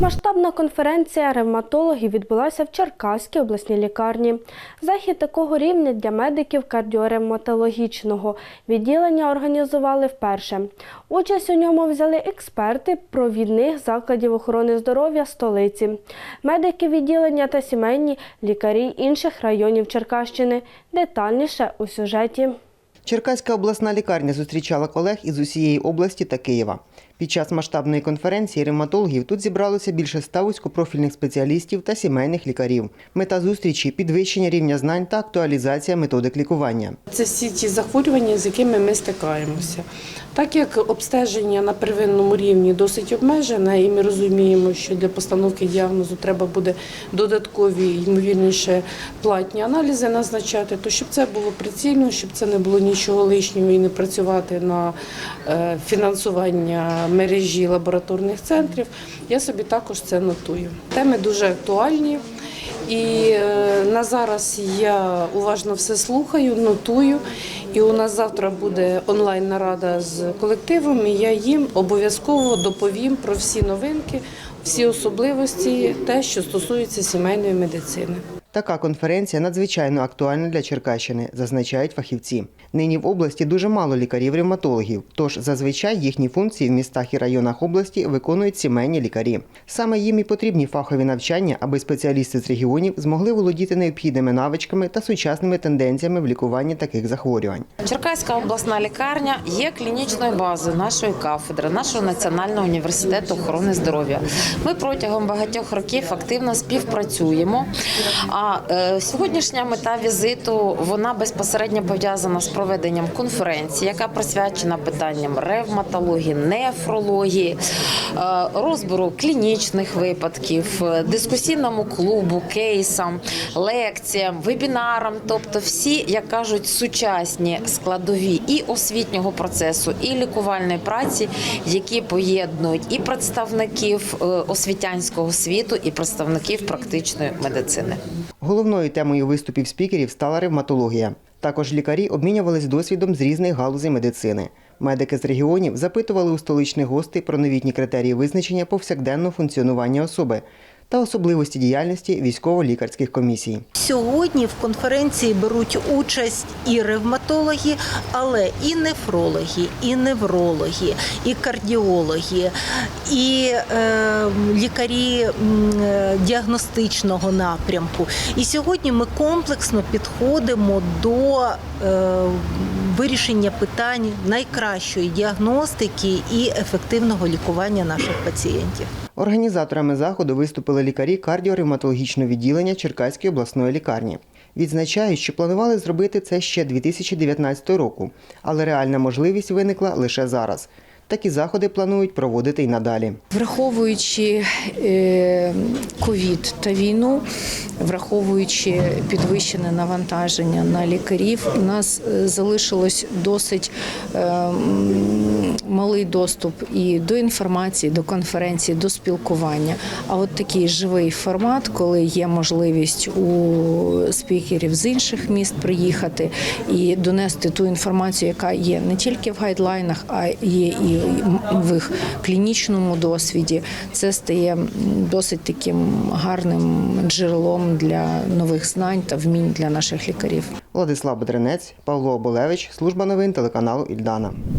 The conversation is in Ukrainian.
Масштабна конференція ревматологів відбулася в Черкаській обласній лікарні. Захід такого рівня для медиків кардіоревматологічного відділення організували вперше. Участь у ньому взяли експерти провідних закладів охорони здоров'я столиці, медики відділення та сімейні лікарі інших районів Черкащини. Детальніше у сюжеті. Черкаська обласна лікарня зустрічала колег із усієї області та Києва. Під час масштабної конференції ревматологів тут зібралося більше ста вузькопрофільних спеціалістів та сімейних лікарів. Мета зустрічі підвищення рівня знань та актуалізація методик лікування. Це всі ті захворювання, з якими ми стикаємося. Так як обстеження на первинному рівні досить обмежене, і ми розуміємо, що для постановки діагнозу треба буде додаткові, ймовірніше, платні аналізи назначати, то щоб це було прицільно, щоб це не було нічого лишнього і не працювати на е, фінансування мережі лабораторних центрів, я собі також це нотую. Теми дуже актуальні. І е, на зараз я уважно все слухаю, нотую. І у нас завтра буде онлайн нарада з колективом. І я їм обов'язково доповім про всі новинки, всі особливості, те, що стосується сімейної медицини. Така конференція надзвичайно актуальна для Черкащини, зазначають фахівці. Нині в області дуже мало лікарів-ревматологів, тож зазвичай їхні функції в містах і районах області виконують сімейні лікарі. Саме їм і потрібні фахові навчання, аби спеціалісти з регіонів змогли володіти необхідними навичками та сучасними тенденціями в лікуванні таких захворювань. Черкаська обласна лікарня є клінічною базою нашої кафедри, нашого національного університету охорони здоров'я. Ми протягом багатьох років активно співпрацюємо. Е, сьогоднішня мета візиту вона безпосередньо пов'язана з проведенням конференції, яка присвячена питанням ревматології, нефрології, е, розбору клінічних випадків, е, дискусійному клубу, кейсам, лекціям, вебінарам, тобто всі, як кажуть, сучасні складові і освітнього процесу, і лікувальної праці, які поєднують і представників освітянського світу, і представників практичної медицини. Головною темою виступів спікерів стала ревматологія. Також лікарі обмінювались досвідом з різних галузей медицини. Медики з регіонів запитували у столичних гостей про новітні критерії визначення повсякденного функціонування особи та особливості діяльності військово-лікарських комісій. Сьогодні в конференції беруть участь і ревматологи, але і нефрологи, і неврологи, і кардіологи, і е, лікарі е, діагностичного напрямку. І сьогодні ми комплексно підходимо до е, вирішення питань найкращої діагностики і ефективного лікування наших пацієнтів. Організаторами заходу виступили лікарі кардіоревматологічного відділення Черкаської обласної лікарні. Відзначають, що планували зробити це ще 2019 року, але реальна можливість виникла лише зараз. Такі заходи планують проводити й надалі. Враховуючи е, ковід та війну, враховуючи підвищене навантаження на лікарів, у нас е, залишилось досить е, м, малий доступ і до інформації, до конференції, до спілкування. А от такий живий формат, коли є можливість у спікерів з інших міст приїхати і донести ту інформацію, яка є не тільки в гайдлайнах, а є і в їх клінічному досвіді. Це стає досить таким гарним джерелом для нових знань та вмінь для наших лікарів. Владислав Бедренець, Павло Оболевич, служба новин телеканалу Ільдана.